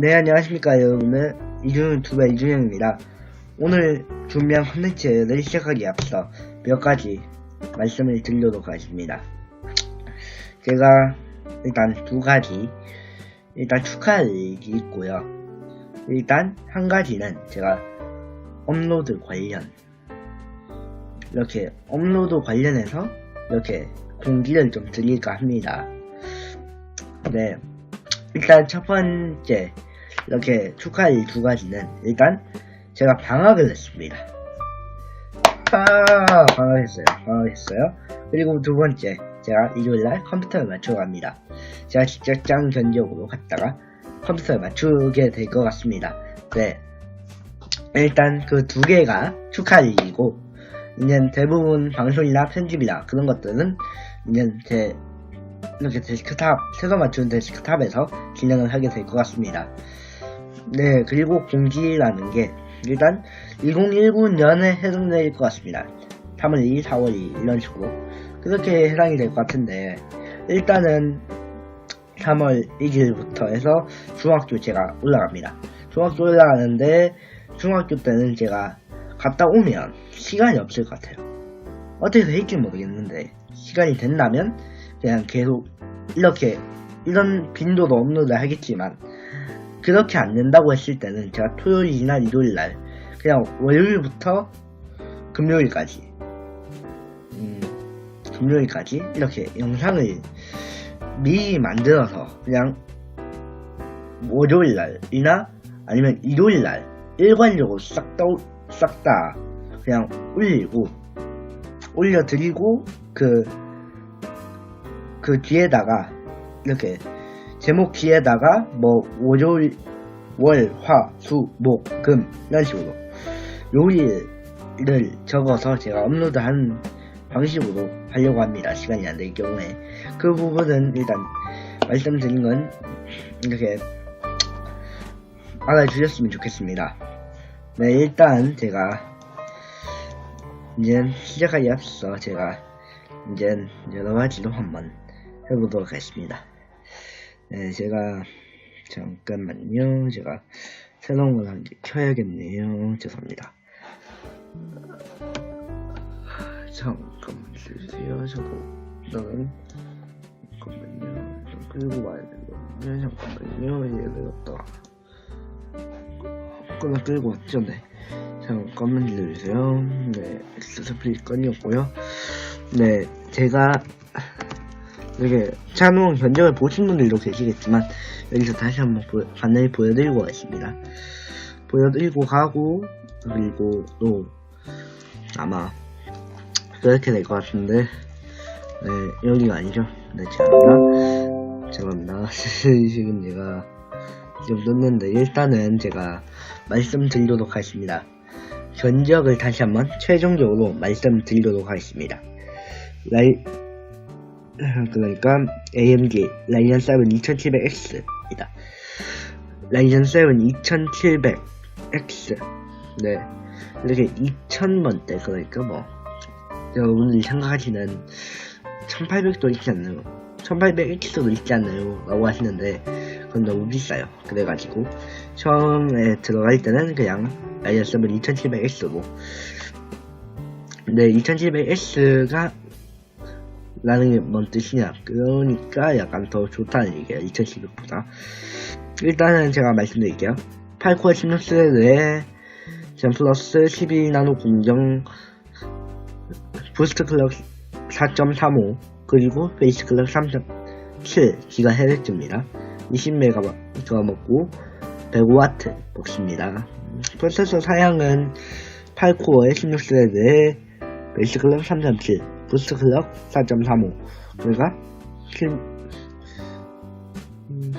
네 안녕하십니까 여러분은 이준 유튜버 이준영입니다. 오늘 준비한 컨텐츠를 시작하기 앞서 몇 가지 말씀을 드리도록 하겠습니다. 제가 일단 두 가지 일단 축하할 일이 있고요. 일단 한 가지는 제가 업로드 관련 이렇게 업로드 관련해서 이렇게 공지를 좀 드릴까 합니다. 네 일단 첫 번째 이렇게 축하할 일 두 가지는 일단 제가 방학을 했습니다. 아, 방학했어요. 방학했어요. 그리고 두 번째 제가 일요일날 컴퓨터를 맞추러 갑니다. 제가 직접장 견적으로 갔다가 컴퓨터를 맞추게 될 것 같습니다. 네. 일단 그 두 개가 축하할 일이고 이제 대부분 방송이나 편집이나 그런 것들은 이제 제 이렇게 데스크탑, 새로 맞춘 데스크탑에서 진행을 하게 될 것 같습니다. 네, 그리고 공지라는 게 일단 2019년에 해당될 것 같습니다. 3월 2일, 4월 2일 이런 식으로 그렇게 해당이 될 것 같은데 일단은 3월 1일부터 해서 중학교 제가 올라갑니다. 중학교 올라가는데 중학교 때는 제가 갔다 오면 시간이 없을 것 같아요. 어떻게 될지 모르겠는데 시간이 된다면 그냥 계속 이렇게 이런 빈도로 업로드 하겠지만 그렇게 안 된다고 했을 때는 제가 토요일이나 일요일 날 그냥 월요일부터 금요일까지 음, 금요일까지 이렇게 영상을 미리 만들어서 그냥 월요일 날이나 아니면 일요일 날 일관적으로 싹다 싹 다 그냥 올리고 올려드리고 그 그 뒤에다가 이렇게 제목 뒤에다가 뭐 월요일 월, 화, 수, 목, 금 이런 식으로 요일을 적어서 제가 업로드한 방식으로 하려고 합니다. 시간이 안 될 경우에 그 부분은 일단 말씀드린 건 이렇게 알아주셨으면 좋겠습니다. 네 일단 제가 이제 시작하기 앞서 제가 이제 여러 가지로 한번 해보도록 하겠습니다. 네, 제가 잠깐만요. 제가 새로운 걸 한 개 켜야겠네요. 죄송합니다. 잠깐만 주세요. 저도 저는 잠깐만요. 좀 끌고 와야 되거든요. 잠깐만요. 얘를 갖다 끌어 끌고 왔죠. 네. 잠깐만 기다려주세요. 네, 스프리 건이었고요. 네, 제가 이렇게 차노 견적을 보신 분들도 계시겠지만 여기서 다시 한번 보, 간단히 보여드리고 가겠습니다. 보여드리고 가고 그리고 또 아마 그렇게 될 것 같은데 네 여기가 아니죠. 네 죄송합니다. 죄송합니다. 지금 제가 좀 늦는데 일단은 제가 말씀드리도록 하겠습니다. 견적을 다시 한번 최종적으로 말씀드리도록 하겠습니다. 라이 그러니까 AMD 라이젠 7 2700X입니다. 라이젠 7 2700X 네 이렇게 2000번대 그러니까 뭐 여러분들이 생각하시는 1800도 있지 않나요? 1800X도 있지 않나요? 라고 하시는데 그건 너무 비싸요. 그래가지고 처음에 들어갈 때는 그냥 라이젠 7 2700X로 네 2700X가 라는 게 뭔 뜻이냐. 그러니까 약간 더 좋다는 얘기예요 2700보다. 일단은 제가 말씀드릴게요. 8코어 16스레드에 젠 플러스 12나노 공정 부스트 클럭 4.35 그리고 베이스 클럭 3.7 GHz입니다. 20메가 먹고 105W 먹습니다. 프로세서 사양은 8코어에 16스레드에 베이스 클럭 3.7 부스트 클럭 4.35 그러니까 7, 음,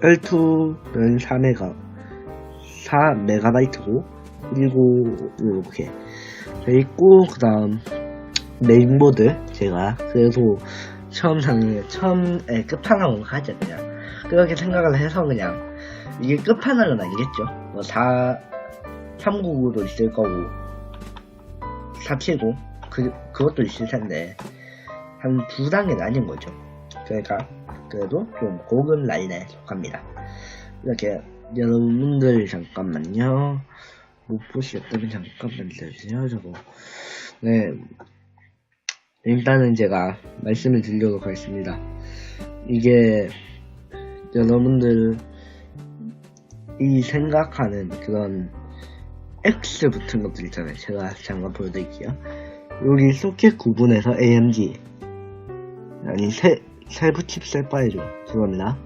L2는 4메가 4메가바이트고 그리고 이렇게. 돼 있고 그 다음 메인보드 제가 그래서 처음 사는 처음에 끝판왕으로 가죠 그냥. 그렇게 생각을 해서 그냥 이게 끝판왕은 아니겠죠. 뭐 4, 399도 있을 거고 479 그, 그것도 텐데, 한 두 단계 나뉜 거죠. 그러니까, 그래도 좀 고급 라인에 속합니다. 이렇게, 여러분들 잠깐만요. 못 보셨다면 잠깐만 기다려주세요. 저거. 네. 일단은 제가 말씀을 드리도록 하겠습니다. 이게 여러분들 이 생각하는 그런 X 붙은 것들 있잖아요. 제가 잠깐 보여드릴게요. 여기 소켓 구분해서 AMD 아니 세, 세부 칩셋 파이죠. 죄송합니다.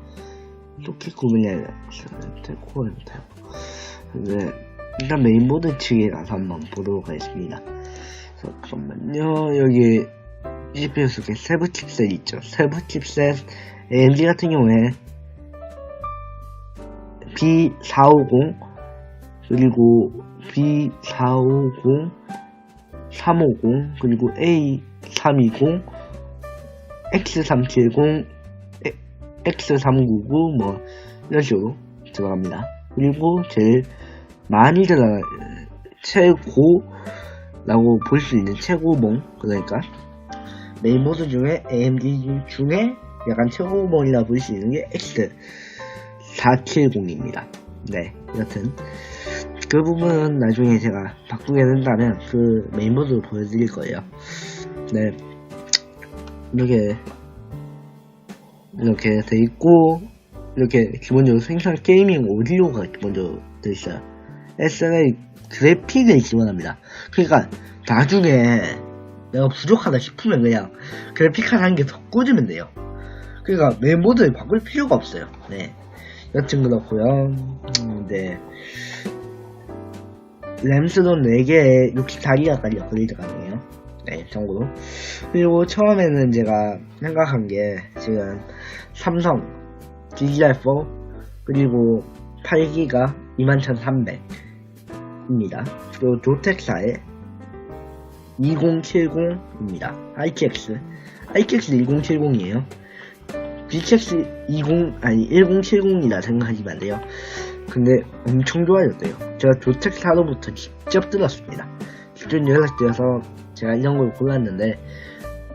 소켓 코어를 못해요. 네, 일단 메인보드 측이라서 한번 보도록 하겠습니다. 잠깐만요. 여기 CPU 속에 세부 칩셋 있죠. 세부 칩셋 AMD 같은 경우에 B450 그리고 B450 350 그리고 A320 X370 X399 뭐 이런 식으로 들어갑니다. 그리고 제일 많이 들어가 최고라고 볼 수 있는 최고봉 그러니까 메인보드 중에 AMD 중에 약간 최고봉이라고 볼수 있는 게 X470입니다. 네, 여튼 그 부분은 나중에 제가 바꾸게 된다면 그 메인보드로 보여드릴 거예요. 네, 이렇게 이렇게 돼 있고 이렇게 기본적으로 생산 게이밍 오디오가 기본적으로 돼 있어요. SLA 그래픽을 지원합니다. 그러니까 나중에 내가 부족하다 싶으면 그냥 그래픽 하나 한개 더 꽂으면 돼요. 그러니까 메모드를 바꿀 필요가 없어요. 네. 여튼 그렇고요. 음, 네. 램스도 4개에 64기가까지 업그레이드 가능해요. 네, 참고로. 그리고 처음에는 제가 생각한 게 지금 삼성 DDR4 그리고 8기가 21,300입니다. 그리고 조텍사의 2070입니다. ITX. ITX 2070이에요. BTX 20, 아니 1070이라 생각하시면 안 돼요. 근데 엄청 좋아졌대요. 제가 조텍사로부터 직접 들었습니다. 직접 연락드려서 제가 이런 걸 골랐는데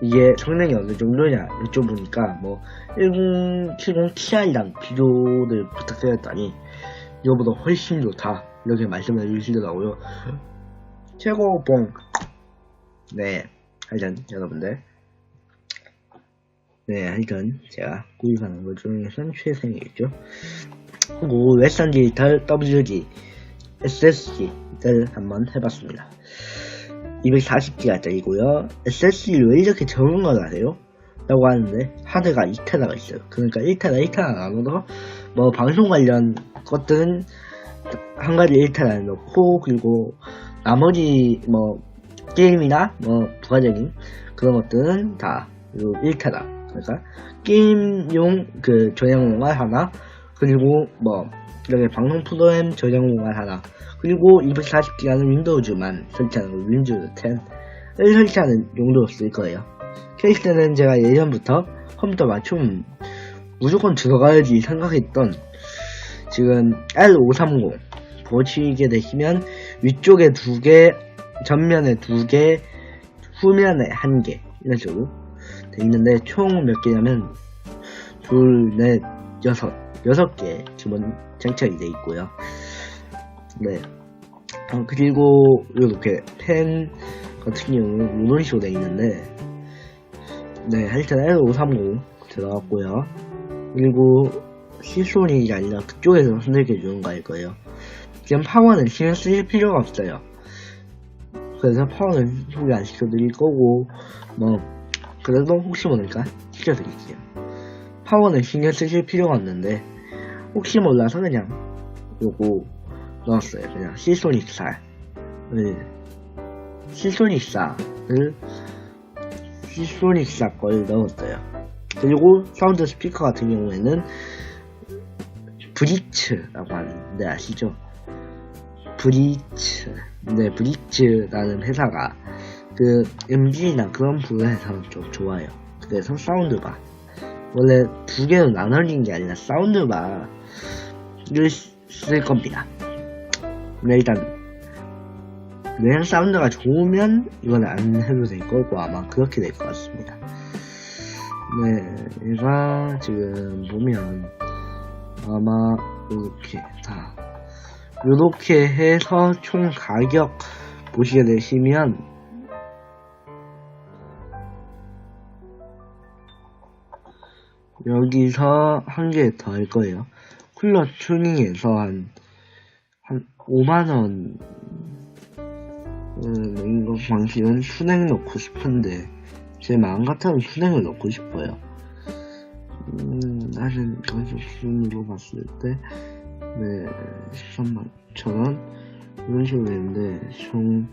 이게 성능이 어느 정도냐 여쭤보니까 뭐 1070 Ti랑 비교를 부탁드렸더니 이거보다 훨씬 좋다 이렇게 말씀을 해주시더라고요. 최고 봉 네 하여튼 여러분들 네 하여튼 제가 구입하는 것 중에선 최상이겠죠. 그리고 웨스턴 디지털 WG SSD를 한번 해봤습니다. 240기가짜리고요. SSD를 왜 이렇게 적은 걸 아세요? 라고 하는데 하드가 2테라가 있어요. 그러니까 1테라 1테라 나눠서 뭐 방송 관련 것들은 한 가지 1테라에 넣고 그리고 나머지 뭐 게임이나 뭐 부가적인 그런 것들은 다 1테라 그러니까 게임용 그 공간 하나 그리고 뭐 이렇게 방송 프로그램 저장 공간 하나 그리고 240기가는 윈도우즈만 설치하는 거 윈도우즈 10을 설치하는 용도로 쓸 거예요. 케이스는 제가 예전부터 컴퓨터 맞춤 무조건 들어가야지 생각했던 지금 L530 보시게 되시면 위쪽에 두 개, 전면에 두 개, 후면에 한 개 이런 식으로 돼 있는데 총 몇 개냐면 둘, 넷, 여섯 여섯 개 기본 장착이 돼 있고요. 네. 어, 그리고 이렇게 펜 같은 경우는 이런 식으로 돼 있는데 네 하여튼 L530 들어갔고요. 그리고 시소닉이 아니라 그쪽에서 선택해 주는 거일 거예요. 지금 파워는 신경 쓰실 필요가 없어요. 그래서 파워는 소개 안 시켜드릴 거고 뭐 그래도 혹시 모르니까 시켜드릴게요. 파워는 신경 쓰실 필요가 없는데 혹시 몰라서 그냥 요거 넣었어요. 그냥 시소닉4를 시소닉4를 시소닉4 걸 넣었어요. 그리고 사운드 스피커 같은 경우에는 브리츠라고 하는데 아시죠? 브리츠 네 브리츠라는 회사가 그 MG나 그런 부분에서 좀 좋아요. 그래서 사운드바 원래 두 개로 나눠진 게 아니라 사운드바를 쓸 겁니다. 근데 일단 그냥 사운드가 좋으면 이건 안 해도 될 거고 아마 그렇게 될 것 같습니다. 네, 얘가 지금 보면 아마 이렇게 다 이렇게 해서 총 가격 보시게 되시면 여기서 한 개 더 할 거예요. 쿨러 튜닝에서 한, 한 5만원, 음, 이거 방식은 순행 넣고 싶은데, 제 마음 같아서 순행을 넣고 싶어요. 음, 사실 가격 수준으로 봤을 때, 네, 13만 9천원? 이런 식으로 되는데, 총,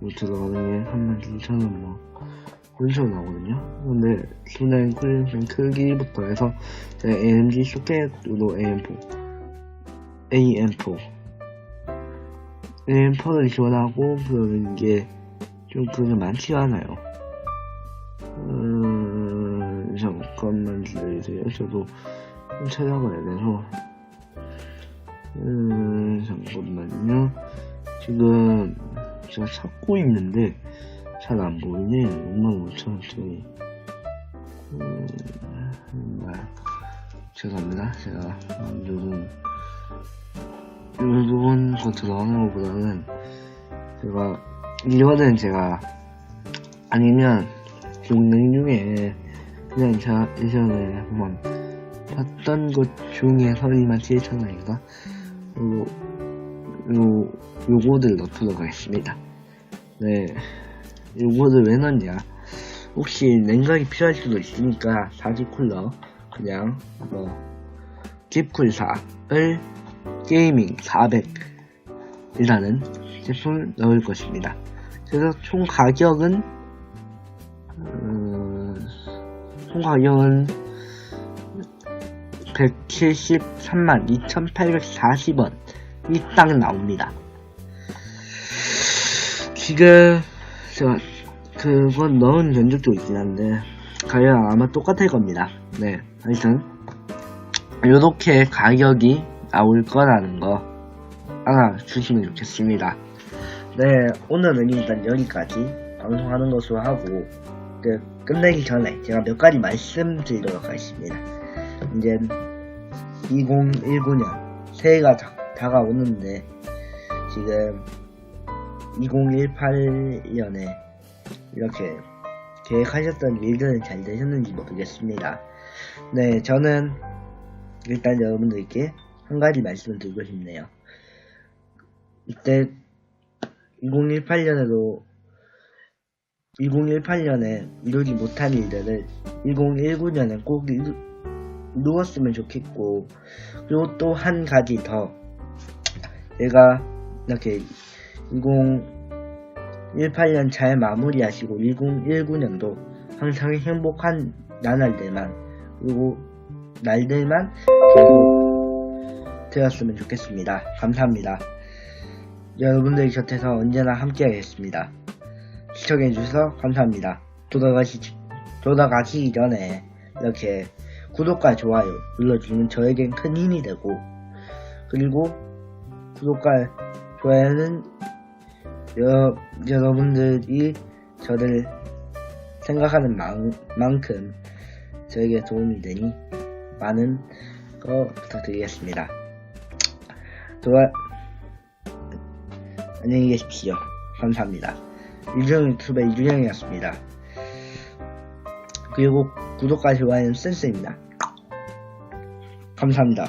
뭐 들어가는 게 32,000원 뭐, 식으로 나오거든요. 근데, 순행 쿨링 크기부터 해서, 제 AMG 소켓으로 AM4, AM4, AM4를 지원하고, 그러는 게, 좀 그게 많지가 않아요. 음, 잠깐만 기다리세요. 저도 좀 찾아봐야 돼서. 음, 잠깐만요. 지금 제가 찾고 있는데 잘 안 보이네. 65,000원짜리. 음, 정말 죄송합니다. 제가 요즘 요즘 거 들어가는 것보다는 제가 이거는 제가 아니면 동생 중에 그냥 제가 예전에 한번 봤던 것 중에서 27,000원인가? 요, 요, 요거들 넣도록 하겠습니다. 네. 요거를 왜 넣냐? 혹시 냉각이 필요할 수도 있으니까 사지 쿨러 그냥 뭐 깁쿨 4을 게이밍 400 이라는 제품을 넣을 것입니다. 그래서 총 가격은 음, 총 가격은 173만 2,840원이 딱 나옵니다. 지금 제가 그건 넣은 견적도 있긴 한데 가격 아마 똑같을 겁니다. 네, 하여튼 요렇게 가격이 나올 거라는 거 알아주시면 좋겠습니다. 네, 오늘은 일단 여기까지 방송하는 것으로 하고 그 끝내기 전에 제가 몇 가지 말씀드리도록 하겠습니다. 이제 2019년 새해가 다, 다가오는데 지금 2018년에 이렇게 계획하셨던 일들은 잘 되셨는지 모르겠습니다. 네, 저는 일단 여러분들께 한 가지 말씀을 드리고 싶네요. 이때 2018년에도 2018년에 이루지 못한 일들을 2019년에 꼭 이루, 이루었으면 좋겠고 그리고 또 한 가지 더 제가 이렇게 2018년 잘 마무리하시고 2019년도 항상 행복한 나날들만 그리고 날들만 계속 되었으면 좋겠습니다. 감사합니다. 여러분들 곁에서 언제나 함께하겠습니다. 시청해주셔서 감사합니다. 돌아가시, 돌아가시기 전에 이렇게 구독과 좋아요 눌러주면 저에겐 큰 힘이 되고 그리고 구독과 좋아요는 여, 여러분들이 저를 생각하는 만, 만큼 저에게 도움이 되니 많은 거 부탁드리겠습니다. 돌아, 안녕히 계십시오. 감사합니다. 유정 유튜브의 이준영이었습니다. 그리고 구독과 좋아요는 센스입니다. 감사합니다.